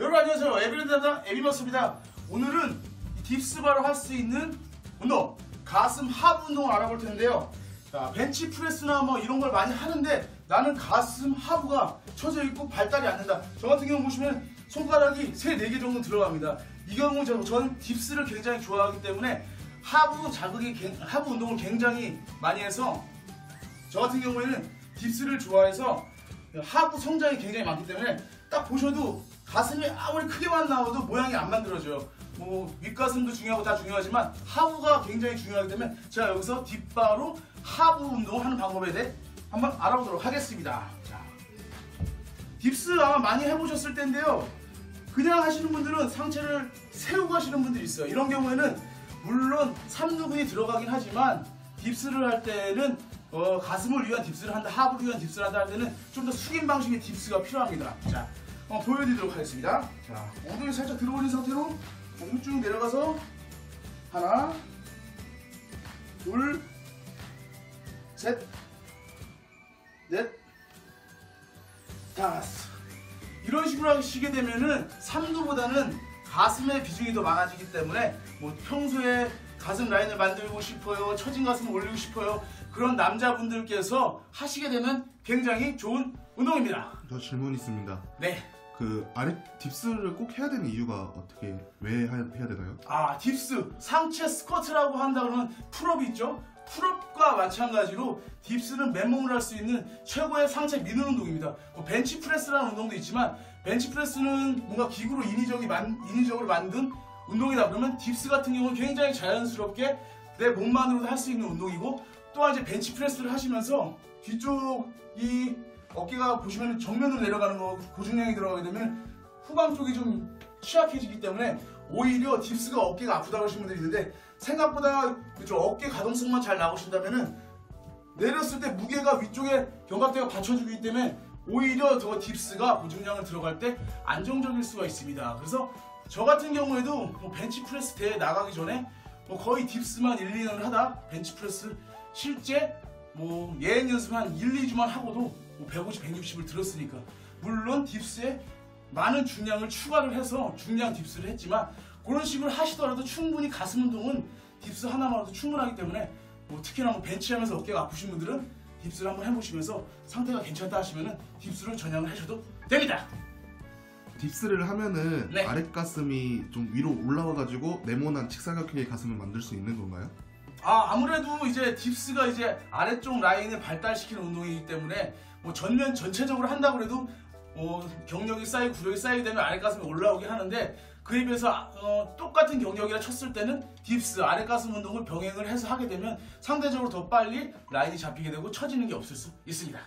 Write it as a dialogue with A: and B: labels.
A: 여러분 안녕하세요. 에비랜드다 에비버스입니다. 오늘은 이 딥스바로 할 수 있는 운동, 가슴 하부 운동을 알아볼 텐데요. 자, 벤치 프레스나 뭐 이런 걸 많이 하는데 나는 가슴 하부가 처져 있고 발달이 안 된다. 저 같은 경우 보시면 손가락이 3, 4개 정도 들어갑니다. 이 경우 저, 저는 딥스를 굉장히 좋아하기 때문에 하부 자극이 갱- 하부 운동을 굉장히 많이 해서 저 같은 경우에는 딥스를 좋아해서 하부 성장이 굉장히 많기 때문에 딱 보셔도 가슴이 아무리 크게만 나와도 모양이 안 만들어져요. 뭐 윗가슴도 중요하고 다 중요하지만 하부가 굉장히 중요하기 때문에 제가 여기서 뒷바로 하부 운동을 하는 방법에 대해 한번 알아보도록 하겠습니다. 자, 딥스 아마 많이 해보셨을 텐데요. 그냥 하시는 분들은 상체를 세우고 하시는 분들이 있어요. 이런 경우에는 물론 삼두근이 들어가긴 하지만 딥스를 할 때는 어, 가슴을 위한 딥스를 한다, 하부를 위한 딥스를 한다 할 때는 좀 더 숙인 방식의 딥스가 필요합니다. 자, 한번 보여드리도록 하겠습니다. 자, 엉덩이 살짝 들어올린 상태로 몸 쭉 내려가서 하나, 둘, 셋, 넷, 다섯. 이런 식으로 하시게 되면은 삼두보다는 가슴의 비중이 더 많아지기 때문에 뭐 평소에 가슴 라인을 만들고 싶어요, 처진 가슴을 올리고 싶어요 그런 남자분들께서 하시게 되면 굉장히 좋은 운동입니다.
B: 저 질문 있습니다.
A: 네.
B: 그 아래 딥스를 꼭 해야 되는 이유가 어떻게 왜 하- 해야 되나요?
A: 아 딥스. 상체 스쿼트라고 한다 그러면 풀업이 있죠? 풀업과 마찬가지로 딥스는 맨몸으로 할 수 있는 최고의 상체 미는 운동입니다. 뭐 벤치 프레스라는 운동도 있지만 벤치 프레스는 뭔가 기구로 인위적이 만, 인위적으로 만든 운동이다 그러면 딥스 같은 경우는 굉장히 자연스럽게 내 몸만으로도 할 수 있는 운동이고 또한 이제 벤치 프레스를 하시면서 뒤쪽 이 어깨가 보시면 정면으로 내려가는 거 고중량이 들어가게 되면 후방 쪽이 좀 취약해지기 때문에 오히려 딥스가 어깨가 아프다고 하시는 분들이 있는데 생각보다 그쪽 어깨 가동성만 잘 나오신다면은 내렸을 때 무게가 위쪽에 견갑대가 받쳐주기 때문에 오히려 더 딥스가 고중량을 들어갈 때 안정적일 수가 있습니다. 그래서 저 같은 경우에도 뭐 벤치 프레스 대회 나가기 전에 뭐 거의 딥스만 1, 2년을 하다 벤치 프레스 실제 뭐 예행 연습 한 1, 2주만 하고도 뭐 150, 160을 들었으니까 물론 딥스에 많은 중량을 추가를 해서 중량 딥스를 했지만 그런 식으로 하시더라도 충분히 가슴 운동은 딥스 하나만으로도 충분하기 때문에 뭐 특히나 뭐 벤치하면서 어깨가 아프신 분들은 딥스를 한번 해보시면서 상태가 괜찮다 하시면은 딥스를 전향을 하셔도 됩니다.
B: 딥스를 하면은
A: 네.
B: 아랫 가슴이 좀 위로 올라와가지고 네모난 직사각형의 가슴을 만들 수 있는 건가요?
A: 아 아무래도 이제 딥스가 이제 아래쪽 라인을 발달시키는 운동이기 때문에 뭐 전면 전체적으로 한다고 해도 어, 경력이 쌓이고 구력이 쌓이게 되면 아랫가슴이 올라오게 하는데 그에 비해서 어, 똑같은 경력이라 쳤을 때는 딥스 아랫가슴 운동을 병행을 해서 하게 되면 상대적으로 더 빨리 라인이 잡히게 되고 처지는 게 없을 수 있습니다.